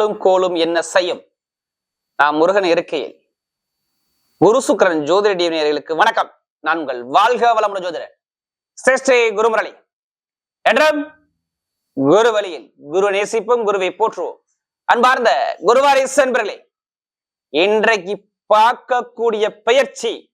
ஆளும் கோலும் என்ன செய்யும்? நான் முருகன் இருக்கையில். குரு சுக்கரன் ஜோதிட டிவினியர்களுக்கு வணக்கம். நான் உங்கள் வாழ்க வளமுடன் ஜோதிடர். சிருஷ்டி குருமுரளி. என்றும் குரு வழியில் குரு நேசிப்பும் குருவை போற்றுவோம். அன்பார்ந்த குருவாரிஸ் என்பர்களே இன்றைக்கு பார்க்கக்கூடிய பயிற்சி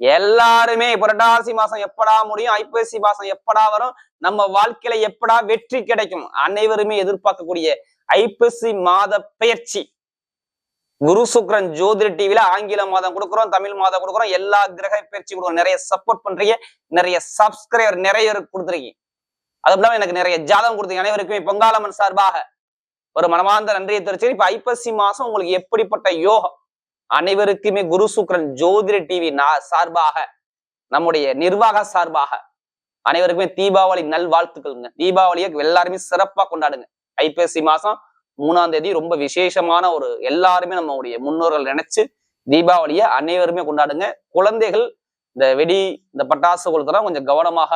எல்லாருமே புரட்டாசி மாசம் எப்படா முடியும்? ஐப்பசி மாசம் எப்படா வரும்? நம்ம வாழ்க்கையில எப்படா வெற்றி கிடைக்கும்? அனைவருமே எதிர்பார்க்கக்கூடிய ஐப்பசி மாத பயிற்சி குரு சுக்ரன் ஜோதிட டிவில ஆங்கில மாதம் கொடுக்குறோம் தமிழ் மாதம் கொடுக்குறோம். எல்லா கிரக பயிற்சி கொடுக்குறோம் நிறைய சப்போர்ட் பண்றீங்க. நிறைய சப்ஸ்கிரைபர் நிறைய கொடுத்துருக்கீங்க. அதுவும் இல்லாம எனக்கு நிறைய ஜாதகம் கொடுத்தீங்க. அனைவருக்குமே பொங்காலம்மன் சார்பாக ஒரு மனமார்ந்த நன்றியை தெரிவிச்சு இப்ப ஐப்பசி மாசம் உங்களுக்கு எப்படிப்பட்ட யோகம்? அனைவருக்குமே குரு சுக்ரன் ஜோதிட டிவி சார்பாக நம்முடைய நிர்வாக சார்பாக அனைவருக்குமே தீபாவளி நல்வாழ்த்துக்கள்ங்க. தீபாவளியை எல்லாருமே சிறப்பா கொண்டாடுங்க. ஐப்பசி மாசம் மூணாம் தேதி ரொம்ப விசேஷமான ஒரு எல்லாருமே நம்மளுடைய முன்னோர்கள் நினைச்சு தீபாவளியை அனைவருமே கொண்டாடுங்க. குழந்தைகள் இந்த வெடி இந்த பட்டாசு கொளுத்தலாம் கொஞ்சம் கவனமாக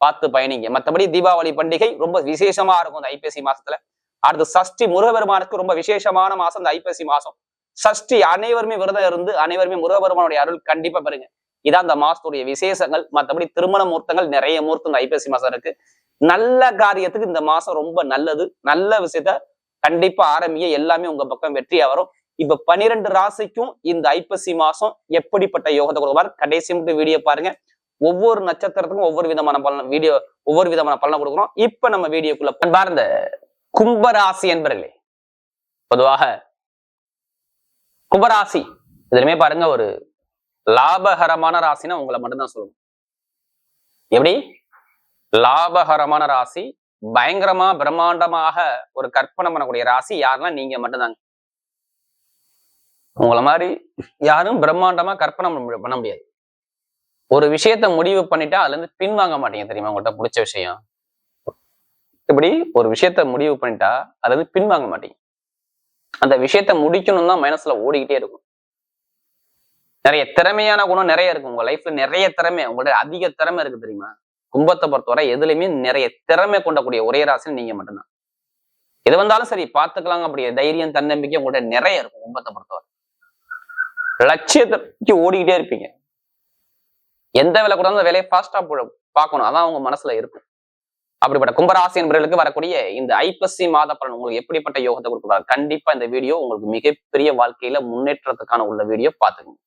பார்த்து பயணிங்க. மற்றபடி தீபாவளி பண்டிகை ரொம்ப விசேஷமா இருக்கும் இந்த ஐப்பசி மாசத்துல. அடுத்து சஷ்டி முருகபெருமானுக்கு ரொம்ப விசேஷமான மாசம் இந்த ஐப்பசி மாசம். சஷ்டி அனைவருமே விரதம் இருந்து அனைவருமே முருகபெருமானுடைய அருள் கண்டிப்பா பெறுங்க. இதான் அந்த மாசத்துடைய விசேஷங்கள். மற்றபடி திருமண முகூர்த்தங்கள் நிறைய மூர்த்தங்கள் ஐப்பசி மாசம் இருக்கு. நல்ல காரியத்துக்கு இந்த மாசம் ரொம்ப நல்லது. நல்ல விஷயத்த கண்டிப்பா ஆரம்பிய எல்லாமே உங்க பக்கம் வெற்றியா வரும். இப்ப பனிரெண்டு ராசிக்கும் இந்த ஐப்பசி மாசம் எப்படிப்பட்ட யோகத்தை கொடுப்பாரு? கடைசி மட்டும் வீடியோ பாருங்க. ஒவ்வொரு நட்சத்திரத்துக்கும் ஒவ்வொரு விதமான பலன் வீடியோ ஒவ்வொரு விதமான பலனை கொடுக்குறோம். இப்ப நம்ம வீடியோக்குள்ள பாருந்த கும்பராசி என்பர்களே பொதுவாக கும்பராசி. இதுலயுமே பாருங்க ஒரு லாபகரமான ராசினா உங்களை மட்டும்தான் சொல்லணும் எப்படி? லாபகரமான ராசி பயங்கரமா பிரம்மாண்டமாக ஒரு கற்பனை பண்ணக்கூடிய ராசி யாருன்னா நீங்க மட்டும்தாங்க. உங்களை மாதிரி யாரும் பிரம்மாண்டமா கற்பனை பண்ண முடியாது ஒரு விஷயத்த முடிவு பண்ணிட்டா அதுல இருந்து பின்வாங்க மாட்டீங்க தெரியுமா? உங்கள்கிட்ட பிடிச்ச விஷயம். இப்படி ஒரு விஷயத்த முடிவு பண்ணிட்டா அதுல இருந்து பின்வாங்க மாட்டீங்க. அந்த விஷயத்த முடிக்கணும் தான் மனசுல ஓடிக்கிட்டே இருக்கும். நிறைய திறமையான குணம் நிறைய இருக்கு உங்க லைஃப்ல நிறைய திறமை உங்கள்ட்ட அதிக திறமை இருக்கு தெரியுமா? கும்பத்தை பொறுத்தவரை எதுலையுமே நிறைய திறமை கொண்டக்கூடிய ஒரே ராசின்னு நீங்க மட்டும்தான். எது வந்தாலும் சரி பார்த்துக்கலாம் அப்படி தைரியம் தன்னம்பிக்கை உங்கள்ட்ட நிறைய இருக்கும் கும்பத்தை பொறுத்தவரை. லட்சியத்தை ஓடிக்கிட்டே இருப்பீங்க. எந்த வேலை கூட அந்த வேலையை ஃபாஸ்டா பார்க்கணும். அதான் உங்க மனசுல இருக்கும். அப்படிப்பட்ட கும்பராசி என்பவர்களுக்கு வரக்கூடிய இந்த ஐப்பசி மாத பலன் உங்களுக்கு எப்படிப்பட்ட யோகத்தை கொடுக்குறாரு கண்டிப்பா இந்த வீடியோ உங்களுக்கு மிகப்பெரிய வாழ்க்கையில முன்னேற்றத்துக்கான உள்ள வீடியோ பாத்துக்கோங்க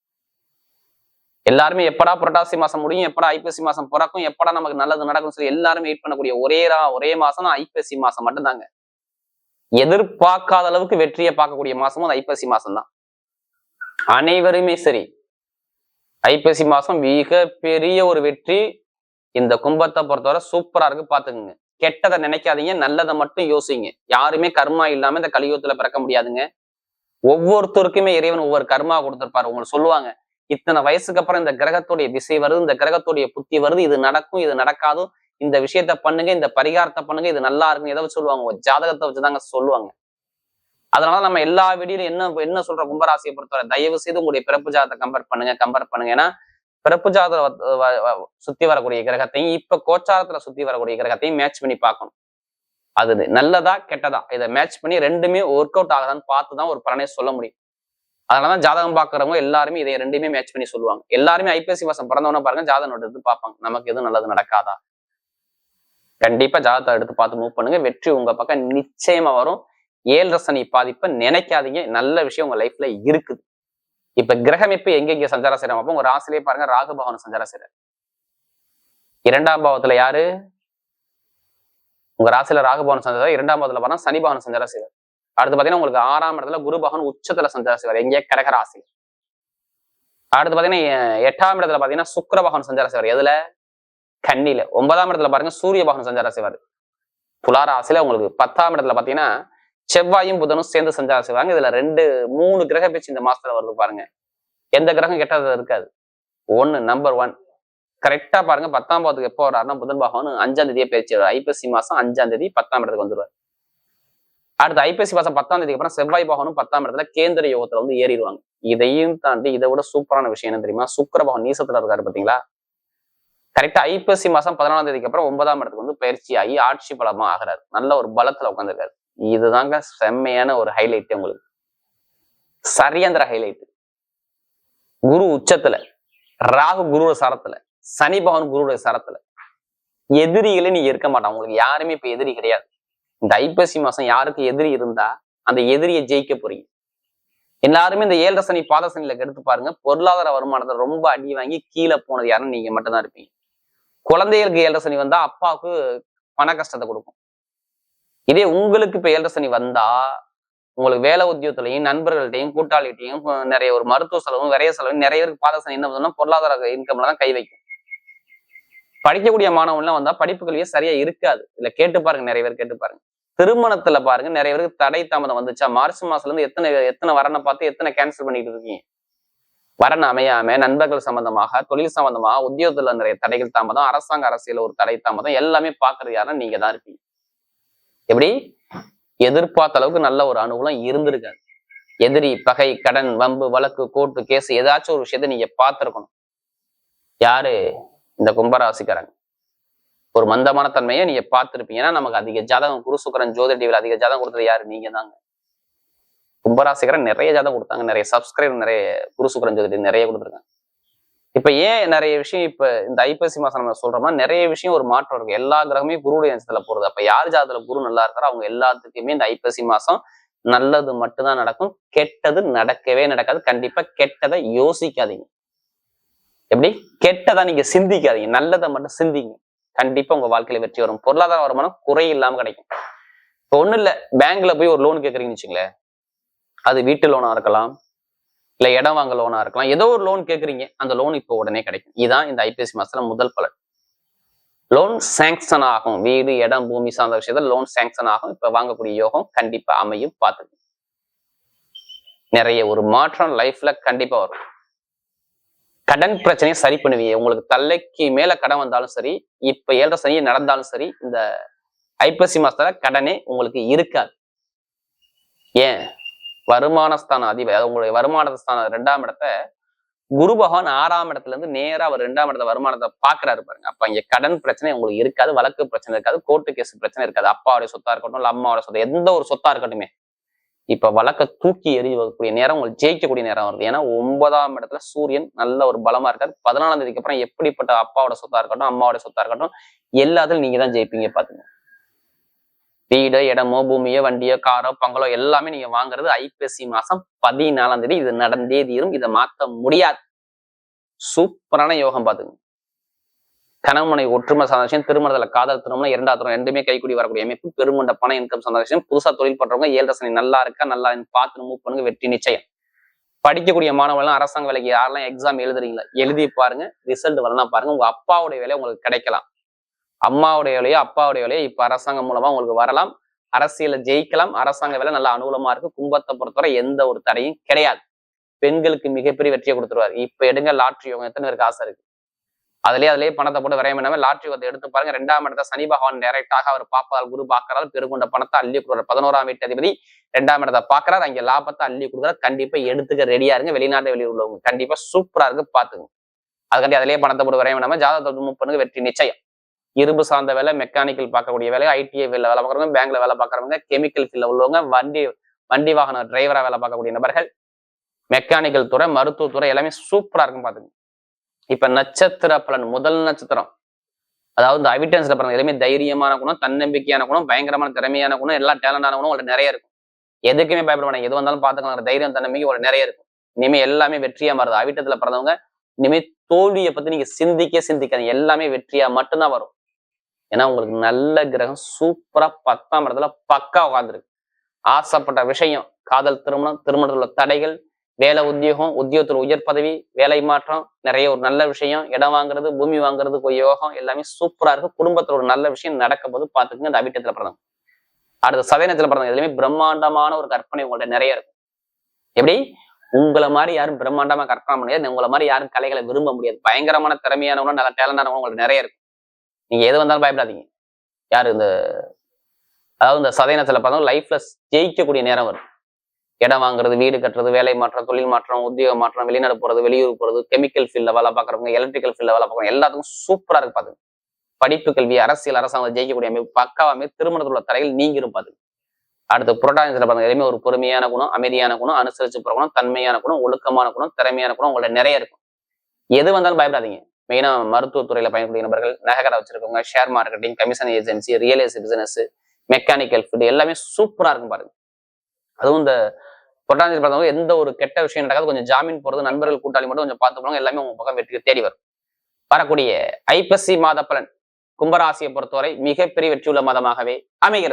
எல்லாருமே எப்படா புரட்டாசி மாசம் முடியும் எப்படா ஐப்பசி மாசம் பிறக்கும் எப்படா நமக்கு நல்லது நடக்கும் சொல்லி எல்லாருமே வெயிட் பண்ணக்கூடிய ஒரே ரா ஒரே மாசம் தான் ஐப்பசி மாசம் மட்டும்தாங்க. எதிர்பார்க்காத அளவுக்கு வெற்றியை பார்க்கக்கூடிய மாசமும் அது ஐப்பசி மாசம் தான் அனைவருமே சரி. ஐப்பசி மாசம் மிக பெரிய ஒரு வெற்றி இந்த கும்பத்தை பொறுத்தவரை சூப்பரா இருக்கு பாத்துக்குங்க கெட்டதை நினைக்காதீங்க நல்லதை மட்டும் யோசிங்க. யாருமே கர்மா இல்லாம இந்த கலியுகத்துல பிறக்க முடியாதுங்க. ஒவ்வொருத்தருக்குமே இறைவன் ஒவ்வொரு கர்மா கொடுத்துருப்பாரு உங்களுக்கு சொல்லுவாங்க. இத்தனை வயசுக்கு அப்புறம் இந்த கிரகத்துடைய திசை வருது இந்த கிரகத்துடைய புத்தி வருது இது நடக்கும் இது நடக்காதும். இந்த விஷயத்த பண்ணுங்க இந்த பரிகாரத்தை பண்ணுங்க இது நல்லா இருக்குங்க எதை வச்சு சொல்லுவாங்க? ஒரு ஜாதகத்தை வச்சுதாங்க சொல்லுவாங்க. அதனால நம்ம எல்லா வீடியிலும் என்ன என்ன சொல்ற கும்பராசியை பொறுத்தவரை தயவு செய்து உங்களுடைய பிறப்பு ஜாதத்தை கம்பேர் பண்ணுங்க கம்பேர் பண்ணுங்க. ஏன்னா பிறப்பு ஜாத சுத்தி வரக்கூடிய கிரகத்தையும் இப்ப கோச்சாரத்துல சுத்தி வரக்கூடிய கிரகத்தையும் மேட்ச் பண்ணி பார்க்கணும். அது நல்லதா கெட்டதா? இதை மேட்ச் பண்ணி ரெண்டுமே ஒர்க் அவுட் ஆகுதான்னு பார்த்து தான் ஒரு பலனே சொல்ல முடியும். அதனாலதான் ஜாதகம் பாக்குறவங்க எல்லாருமே இதை ரெண்டுமே மேட்ச் பண்ணி சொல்லுவாங்க. எல்லாருமே ஐபிஎஸ்சி வாசம் பிறந்தவன பாருங்க ஜாதகம் எடுத்து பார்ப்பாங்க. நமக்கு எதுவும் நல்லது நடக்காதா? கண்டிப்பா ஜாதகத்தை எடுத்து பார்த்து மூவ் பண்ணுங்க. வெற்றி உங்க பக்கம் நிச்சயமா வரும். ஏழு ரசனி பாதிப்பை நினைக்காதீங்க. நல்ல விஷயம் உங்க லைஃப்ல இருக்குது. இப்ப கிரகமிப்பு எங்கெங்க எங்க எங்க சஞ்சார செய்யறோம் அப்போ உங்க ராசிலேயே பாருங்க ராகு பவன் சஞ்சார செய்யறாரு இரண்டாம் பாவத்துல யாரு? உங்க ராசியில ராகு பவன் சஞ்சாரம் இரண்டாம் பாவத்துல பாருங்க சனி பவன் சஞ்சார செய்வார் அடுத்து பாத்தீங்கன்னா உங்களுக்கு ஆறாம் இடத்துல குரு பகவான் உச்சத்துல சஞ்சார செய்வார். எங்கே கடக ராசி. அடுத்து பாத்தீங்கன்னா எட்டாம் இடத்துல பாத்தீங்கன்னா சுக்கர பகவான் சஞ்சாரம் செய்வார். எதுல? கண்ணில ஒன்பதாம் இடத்துல பாருங்க சூரிய பகவான் சஞ்சாரம் செய்வார். துலா ராசியில உங்களுக்கு பத்தாம் இடத்துல பாத்தீங்கன்னா செவ்வாயும் புதனும் சேர்ந்து சஞ்சாரம் செய்வாங்க. இதுல ரெண்டு மூணு கிரக பேச்சு இந்த மாசத்துல வருது பாருங்க. எந்த கிரகம் கெட்டது இருக்காது. ஒன்னு நம்பர் ஒன் கரெக்டா பாருங்க பத்தாம் பாவத்துக்கு எப்போ வர்றாருன்னா புதன் பகவான் அஞ்சாம் தேதியே பேச்சு ஐப்பசி மாசம் அஞ்சாம் தேதி பத்தாம் இடத்துக்கு வந்துருவார். அடுத்து ஐப்பசி மாசம் பத்தாம் தேதிக்கு அப்புறம் செவ்வாய் பகவானும் பத்தாம் இடத்துல கேந்திர யோகத்துல வந்து ஏறிடுவாங்க. இதையும் தாண்டி இதை விட சூப்பரான விஷயம் என்ன தெரியுமா? சுக்கர பகவான் நீசத்துல இருக்காரு பாத்தீங்களா? கரெக்டா ஐப்பசி மாசம் பதினாலாம் தேதிக்கு அப்புறம் ஒன்பதாம் இடத்துக்கு வந்து பயிற்சி ஆகி ஆட்சி பலமா ஆகிறாரு. நல்ல ஒரு பலத்துல உட்காந்துருக்காரு இதுதாங்க செம்மையான ஒரு ஹைலைட் உங்களுக்கு. சரியந்திர ஹைலைட் குரு உச்சத்துல ராகு குருவோட சரத்துல சனி பகவான் குருவோட சரத்துல எதிரிகளே நீ இருக்க மாட்டான். உங்களுக்கு யாருமே இப்ப எதிரி கிடையாது. இந்த ஐப்பசி மாசம் யாருக்கு எதிரி இருந்தா அந்த எதிரியை ஜெயிக்க போறீங்க. எல்லாருமே இந்த ஏழரை சனி பாத சனியில எடுத்து பாருங்க. பொருளாதார வருமானத்தை ரொம்ப அடி வாங்கி கீழே போனது யாருன்னு நீங்க மட்டும்தான் இருப்பீங்க. குழந்தைகளுக்கு ஏழரை சனி வந்தா அப்பாவுக்கு பண கஷ்டத்தை கொடுக்கும். இதே உங்களுக்கு இப்ப ஏழரை சனி வந்தா உங்களுக்கு வேலை உத்தியோகத்திலையும் நண்பர்கள்ட்டையும் கூட்டாளிகிட்டையும் நிறைய ஒரு மருத்துவ செலவும் விரைய செலவும் நிறைய பேருக்கு பாத சனி என்ன பண்ணா பொருளாதார இன்கம்ல தான் கை வைக்கும். படிக்கக்கூடிய மாணவன்லாம் வந்தா படிப்பு கல்வியே சரியா இருக்காது. இல்ல கேட்டு பாருங்க நிறைய பேர் கேட்டு பாருங்க. திருமணத்துல பாருங்க நிறைய பேருக்கு தடை தாமதம் வந்துச்சா? மார்ச் மாசத்துல இருந்து எத்தனை எத்தனை வரனை பார்த்து எத்தனை கேன்சல் பண்ணிட்டு இருக்கீங்க? வரன் அமையாம நண்பர்கள் சம்பந்தமாக தொழில் சம்பந்தமாக உத்தியோகத்துல நிறைய தடைகள் தாமதம் அரசாங்க அரசியல் ஒரு தடை தாமதம் எல்லாமே பாக்குறது யாருன்னா நீங்க தான் இருப்பீங்க. எப்படி? எதிர்பார்த்த அளவுக்கு நல்ல ஒரு அனுகூலம் இருந்திருக்காது. எதிரி பகை கடன் வம்பு வழக்கு கோர்ட்டு கேஸ் ஏதாச்சும் ஒரு விஷயத்த நீங்க பார்த்துருக்கணும். யாரு? இந்த கும்பராசிக்காரங்க. ஒரு மந்தமான தன்மையை நீங்க பார்த்திருப்பீங்க. ஏன்னா நமக்கு அதிக ஜாதகம் குரு சுக்கரன் ஜோதி டிவியில் அதிக ஜாதகம் கொடுத்தது யாரு? நீங்க தாங்க கும்பராசிக்காரன் நிறைய ஜாதகம் கொடுத்தாங்க. நிறைய சப்ஸ்கிரைபர் நிறைய குரு சுக்கரன் ஜோதி நிறைய கொடுத்துருக்காங்க. இப்ப ஏன் நிறைய விஷயம் இப்ப இந்த ஐப்பசி மாசம் நம்ம சொல்றோம்னா நிறைய விஷயம் ஒரு மாற்றம் இருக்கு. எல்லா கிரகமே குருடைய அஞ்சத்துல போறது. அப்ப யார் ஜாதத்துல குரு நல்லா இருக்காரோ அவங்க எல்லாத்துக்குமே இந்த ஐப்பசி மாசம் நல்லது மட்டும்தான் நடக்கும். கெட்டது நடக்கவே நடக்காது. கண்டிப்பா கெட்டதை யோசிக்காதீங்க. எப்படி? கெட்டதா நீங்க சிந்திக்காதீங்க. நல்லதை மட்டும் சிந்திங்க. கண்டிப்பா உங்க வாழ்க்கையில வெற்றி வரும். பொருளாதார வருமானம் குறை இல்லாம கிடைக்கும். இப்போ ஒன்றும் இல்ல. பேங்க்ல போய் ஒரு லோன் கேட்குறீங்கன்னு வச்சுங்களேன் அது வீட்டு லோனா இருக்கலாம். இல்ல இடம் வாங்க லோனா இருக்கலாம். ஏதோ ஒரு லோன் கேக்குறீங்க அந்த லோன் இப்போ உடனே கிடைக்கும். இதான் இந்த ஐபிஎஸ்சி மாசத்துல முதல் பலன். லோன் சாங்ஷன் ஆகும். வீடு இடம் பூமி சார்ந்த விஷயத்துல லோன் சாங்ஷன் ஆகும். இப்ப வாங்கக்கூடிய யோகம் கண்டிப்பா அமையும் பார்த்துக்கணும் நிறைய ஒரு மாற்றம் லைஃப்ல கண்டிப்பா வரும். கடன் பிரச்சனையை சரி பண்ணுவீங்க. உங்களுக்கு தலைக்கு மேல கடன் வந்தாலும் சரி இப்ப ஏழரை சனி நடந்தாலும் சரி இந்த ஐப்பசி மாசத்துல கடனே உங்களுக்கு இருக்காது. ஏன்? வருமானஸ்தான ஸ்தானம் அதிபர் அதாவது உங்களுடைய வருமான ஸ்தானம் ரெண்டாம் இடத்த குரு பகவான் ஆறாம் இடத்துல இருந்து நேரா அவர் ரெண்டாம் இடத்த வருமானத்தை பாக்குறாரு பாருங்க. அப்ப இங்க கடன் பிரச்சனை உங்களுக்கு இருக்காது வழக்கு பிரச்சனை இருக்காது கோர்ட்டு கேஸ் பிரச்சனை இருக்காது. அப்பாவுடைய சொத்தா இருக்கட்டும் இல்ல அம்மாவோட சொத்து எந்த ஒரு சொத்தா இருக்கட்டுமே. இப்ப வழக்க தூக்கி எறிவக்கூடிய நேரம் உங்களுக்கு ஜெயிக்கக்கூடிய நேரம் வருது. ஏன்னா ஒன்பதாம் இடத்துல சூரியன் நல்ல ஒரு பலமா இருக்காரு. பதினாலாம் தேதிக்கு அப்புறம் எப்படிப்பட்ட அப்பாவோட சொத்தா இருக்கட்டும் அம்மாவோட சொத்தா இருக்கட்டும் எல்லாத்துலையும் நீங்க தான் ஜெயிப்பீங்க பாத்துங்க வீடு இடமோ பூமியோ வண்டியோ காரோ பங்களோ எல்லாமே நீங்க வாங்குறது ஐப்பசி மாசம் பதினாலாம் தேதி. இது நடந்தே தீரும். இதை மாத்த முடியாது. சூப்பரான யோகம் பாத்துங்க கணவனை ஒற்றுமை சந்தோஷம் திருமணத்துல காதல் திருமணம் இரண்டாவது திருமணம் ரெண்டுமே கைக்கூடி வரக்கூடிய அமைப்பு. பெருமண்ட பண இன்கம் சந்தோஷம். புதுசா தொழில் பண்றவங்க ஏழு நல்லா இருக்கா நல்லா பார்த்து மூவ் பண்ணுங்க வெற்றி நிச்சயம். படிக்கக்கூடிய மாணவர்கள்லாம் அரசாங்க வேலைக்கு யாரெல்லாம் எக்ஸாம் எழுதுறீங்களா? எழுதி பாருங்க ரிசல்ட் வரலாம் பாருங்க உங்க அப்பாவுடைய வேலை உங்களுக்கு கிடைக்கலாம். அம்மாவுடைய வேலையோ அப்பாவுடைய வழியோ இப்ப அரசாங்கம் மூலமா உங்களுக்கு வரலாம். அரசியல ஜெயிக்கலாம். அரசாங்க வேலை நல்ல அனுகூலமா இருக்கு. கும்பத்தை பொறுத்தவரை எந்த ஒரு தடையும் கிடையாது. பெண்களுக்கு மிகப்பெரிய வெற்றியை கொடுத்துருவாரு. இப்ப எடுங்க லாட்ரி யோகம். எத்தனை பேருக்கு ஆசை இருக்கு? அதுலயே அதுலயே பணத்தை போட்டு விரையம் பண்ணாம லாட்ரி யோகத்தை எடுத்து பாருங்க. ரெண்டாம் இடத்த சனி பகவான் டைரக்டாக அவர் பாப்பால் குரு பாக்குறாரு பெருகொண்ட பணத்தை அள்ளி கொடுக்குறாரு. பதினோராம் வீட்டு அதிபதி ரெண்டாம் இடத்தை பாக்குறாரு அங்க லாபத்தை அள்ளி கொடுக்குறாரு. கண்டிப்பா எடுத்துக்க ரெடியா இருங்க. வெளிநாட்டு வெளியூர் உள்ளவங்க. கண்டிப்பா சூப்பரா இருக்கு. பாத்துங்க அதுக்காண்டி அதுலயே பணத்தை போட்டு விரையம் பண்ணாம ஜாதகத்தை மூவ் பண்ணுங்க. வெற்றி நிச்சயம். இரும்பு சார்ந்த வேலை மெக்கானிக்கல் பார்க்கக்கூடிய வேலை ஐடிஐ வேலை வேலை பார்க்குறவங்க பேங்க்ல வேலை பார்க்குறவங்க கெமிக்கல் ஃபீல்டில் உள்ளவங்க வண்டி வண்டி வாகன டிரைவரா வேலை பார்க்கக்கூடிய நபர்கள் மெக்கானிக்கல் துறை மருத்துவத்துறை எல்லாமே சூப்பரா இருக்கும் பாத்துங்க. இப்ப நட்சத்திர பலன் முதல் நட்சத்திரம். அதாவது இந்த அவிட்டன்ஸ்ல பிறந்த எல்லாமே தைரியமான குணம் தன்னம்பிக்கையான குணம் பயங்கரமான திறமையான குணம் எல்லாம் டேலண்டான குணம் உங்களுக்கு நிறைய இருக்கும். எதுக்குமே பயப்பட வேண்டாம் எது வந்தாலும் பாத்துக்கலாம் தைரியம் தன்னம்பிக்கை உங்களுக்கு நிறைய இருக்கும். இனிமே எல்லாமே வெற்றியா மாறுது. அவிட்டத்துல பிறந்தவங்க இனிமே தோல்வியை பத்தி நீங்க சிந்திக்க சிந்திக்காது எல்லாமே வெற்றியா மட்டும்தான் வரும். ஏன்னா உங்களுக்கு நல்ல கிரகம் சூப்பரா பத்தாம் இடத்துல பக்கா உட்காந்துருக்கு ஆசைப்பட்ட விஷயம் காதல் திருமணம் திருமணத்துல உள்ள தடைகள் வேலை உத்தியோகம் உத்தியோகத்துல உயர் பதவி வேலை மாற்றம் நிறைய ஒரு நல்ல விஷயம் இடம் வாங்குறது பூமி வாங்குறது யோகம் எல்லாமே சூப்பரா இருக்கு. குடும்பத்துல ஒரு நல்ல விஷயம் நடக்கும் போது பாத்துக்கங்க இந்த அபிட்டத்துல பிறந்தவங்க. அடுத்த சதயனத்துல பிறந்தவங்க எதுவுமே பிரம்மாண்டமான ஒரு கற்பனை உங்கள்ட்ட நிறைய இருக்கும் எப்படி? உங்களை மாதிரி யாரும் பிரம்மாண்டமா கற்பனை முடியாது உங்களை மாதிரி யாரும் கலைகளை விரும்ப முடியாது. பயங்கரமான திறமையானவங்க நல்ல டேலண்டானவங்க உங்களுக்கு நிறைய இருக்கும் நீங்க எது வந்தாலும் பயப்படாதீங்க. யாரு இந்த அதாவது இந்த சதயனத்தில் பார்த்தோம் லைஃப்ல ஜெயிக்கக்கூடிய நேரம் வரும். இடம் வாங்குறது வீடு கட்டுறது வேலை மாற்றம் தொழில் மாற்றம் உத்தியோக மாற்றம் வெளிநாடு போறது வெளியூர் போறது கெமிக்கல் ஃபீல்ட்ல வேலை பார்க்குறவங்க எலக்ட்ரிக்கல் ஃபீல்ட்ல வேலை பார்க்குறவங்க எல்லாத்துக்கும் சூப்பரா இருக்கு பாத்துங்க. படிப்பு கல்வி அரசியல் அரசாங்கம் ஜெயிக்கக்கூடிய அமைப்பு பக்காவாமே திருமணத்தில் உள்ள தடைகள் நீங்கிரும் பாத்துங்க. அடுத்து புரட்டாதி பாருங்க எதுவுமே ஒரு பொறுமையான குணம் அமைதியான குணம் அனுசரிச்சு போகிற குணம் தன்மையான குணம் ஒழுக்கமான குணம் திறமையான குணம் உங்கள்ட்ட நிறைய இருக்கும். எது வந்தாலும் பயப்படாதீங்க. மெயினா மருத்துவத்துறையில் பயன்படுகிற நபர்கள் நகைக்கடை வச்சிருக்கவங்க share marketing commission agency real estate business mechanical food எல்லாமே சூப்பரா இருக்கும் பாருங்க. அதுவும் இந்த புரட்டாதி பார்த்தவங்க எந்த ஒரு கெட்ட விஷயம் நடக்காது. கொஞ்சம் ஜாமீன் போறது நண்பர்கள் கூட்டாளி மட்டும் கொஞ்சம் பார்த்து போனாங்க எல்லாமே உங்க பக்கம் வெற்றி தேடி வரும். வரக்கூடிய ஐப்பசி மாத பலன் கும்பராசியை பொறுத்தவரை மிகப்பெரிய வெற்றியுள்ள மாதமாகவே அமைகிறது.